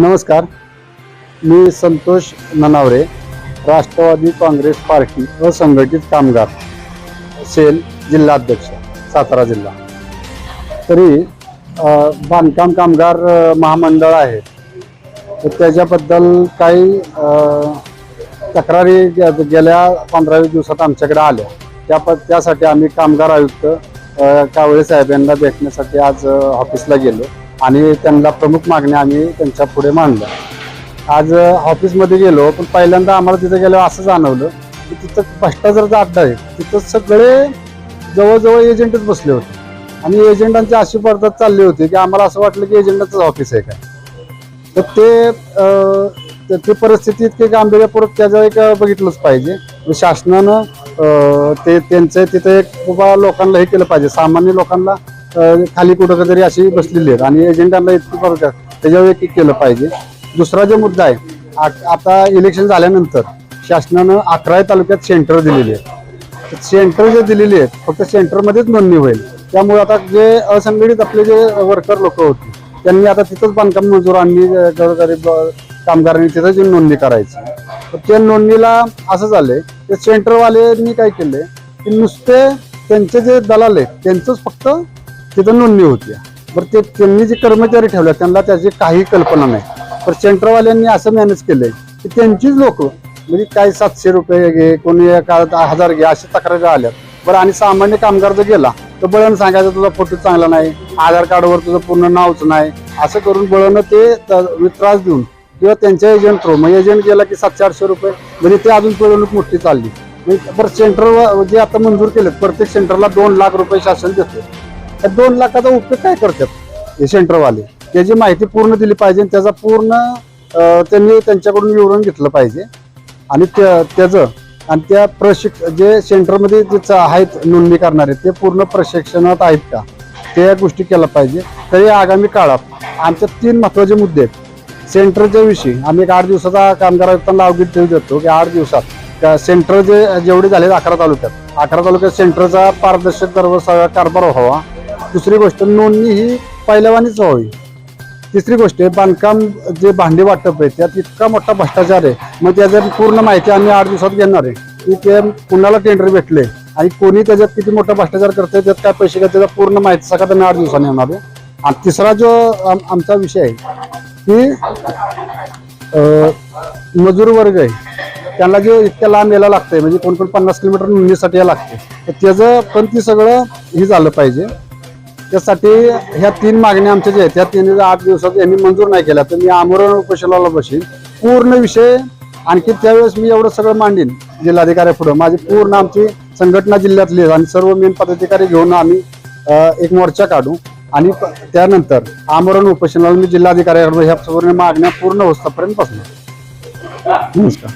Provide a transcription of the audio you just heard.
नमस्कार. मी संतोष ननावरे राष्ट्रवादी काँग्रेस पार्टी असंघटित कामगार सेल जिल्हाध्यक्ष सातारा जिल्हा. तरी बांधकाम कामगार महामंडळ आहे. तर त्याच्याबद्दल काही तक्रारी गे- गेल्या पंधरा वीस दिवसात आमच्याकडे आल्या. त्या प त्यासाठी आम्ही कामगार आयुक्त कावळे साहेब यांना भेटण्यासाठी आज ऑफिसला गेलो. आणि त्यांना प्रमुख मागण्या आम्ही त्यांच्या पुढे मांडल्या. आज ऑफिसमध्ये गेलो पण पहिल्यांदा आम्हाला तिथं गेल्यावर असं जाणवलं की तिथं भ्रष्टाचाराचा अड्डा आहे. तिथं सगळे जवळजवळ एजंटच बसले होते. आणि एजंटांची अशी पडतात चालली होती की आम्हाला असं वाटलं की एजंटाचंच ऑफिस आहे काय तर ते ती परिस्थिती इतकी गांभीर्यपूर्वक त्याचं एक बघितलंच पाहिजे. म्हणजे शासनानं ते त्यांचं तिथं एक बाबा लोकांना हे केलं पाहिजे. सामान्य लोकांना खाली कुठं तरी अशी बसलेली आहेत. आणि एजंटांना इतकी फरक त्याच्यावर एक केलं पाहिजे. दुसरा जो मुद्दा आहे आ- आता इलेक्शन झाल्यानंतर शासनानं अकरा तालुक्यात सेंटर दिलेली आहे सेंटर जे दिलेली आहेत फक्त सेंटरमध्येच नोंदणी होईल. त्यामुळे आता जे असंघटित आपले जे वर्कर लोक होते त्यांनी आता तिथंच बांधकाम मजुरांनी आणि गोरगरीब कामगारांनी तिथं जी नोंदणी करायची. तर त्या नोंदणीला असं झालंय ते सेंटरवाल्यांनी काय केलंय की नुसते त्यांचे जे दलाल आहेत त्यांचंच फक्त तिथं नोंदणी होती. बरं ते त्यांनी जे कर्मचारी ठेवले त्यांना त्याची काही कल्पना नाही. तर सेंटरवाल्यांनी असं मॅनेज केलंय की त्यांचीच लोक म्हणजे काही सातशे रुपये घे कोणी एका हजार घे अशा तक्रारी आल्यात. बरं आणि सामान्य कामगार जर गेला तर बळण सांगायचं तुझा फोटो चांगला नाही आधार कार्डवर तुझं पूर्ण नावच नाही. असं करून बळणं ते त- त्रास देऊन किंवा त्यांच्या एजंट थ्रू मग एजंट गेला की सातशे आठशे रुपये म्हणजे ते अजून पिळवणूक मोठी चालली. म्हणजे बरं सेंटर जे आता मंजूर केलेत प्रत्येक सेंटरला दोन लाख रुपये शासन देतो त्या दोन लाखाचा उपयोग काय करतात? हे सेंटरवाले. त्याची माहिती पूर्ण दिली पाहिजे आणि त्याचा पूर्ण त्यांनी त्यांच्याकडून विवरण घेतलं पाहिजे. आणि त्या- त्याचं आणि त्या प्रशिक्ष जे सेंटरमध्ये जे आहेत नोंदणी करणारे ते पूर्ण प्रशिक्षणात आहेत का? त्या गोष्टी केल्या पाहिजे. तरी आगामी काळात आमच्या तीन महत्त्वाचे मुद्दे आहेत. सेंटरच्या विषयी आम्ही एक आठ दिवसाचा कामगार आयुक्तांना अवघड ठेवू देतो की आठ दिवसात. सेंटर जे जेवढे झाले अकरा तालुक्यात अकरा तालुक्यात सेंटरचा पारदर्शक दरवर सगळा कारभार व्हावा. दुसरी गोष्ट नोंदणी ही पहिल्यावानीच व्हावी. तिसरी गोष्ट आहे बांधकाम जे भांडी वाटप आहे त्यात इतका मोठा भ्रष्टाचार आहे. मग त्याच्यात पूर्ण माहिती आम्ही आठ दिवसात घेणार आहे. की ते कुणाला टेंडर भेटले आणि कोणी त्याच्यात किती मोठा भ्रष्टाचार करतोय त्यात काय पैसे घेतात त्याचा पूर्ण माहिती सगळं आम्ही आठ दिवसांनी येणार आहे. आणि तिसरा जो आम- आमचा विषय आहे की मजूर वर्ग आहे त्यांना जे इतक्या लांब यायला लागतंय म्हणजे कोण कोण पन्नास किलोमीटर नोंदणीसाठी यायला लागते तर त्याचं पण ती सगळं हे झालं पाहिजे. त्यासाठी ह्या तीन मागण्या आमच्या ज्या आहेत त्या तीन आठ दिवसात यांनी मंजूर नाही केल्या. तर मी आमरण उपोषणाला बसेन. पूर्ण विषय आणखी त्यावेळेस मी एवढं सगळं मांडीन जिल्हाधिकारी पुढं. माझी पूर्ण आमची संघटना जिल्ह्यातली आणि सर्व मेन पदाधिकारी घेऊन आम्ही एक मोर्चा काढू. आणि त्यानंतर आमरण उपोषणाला मी जिल्हाधिकाऱ्याकडून ह्या सर्व मागण्या पूर्ण होतापर्यंत बसणार. नमस्कार.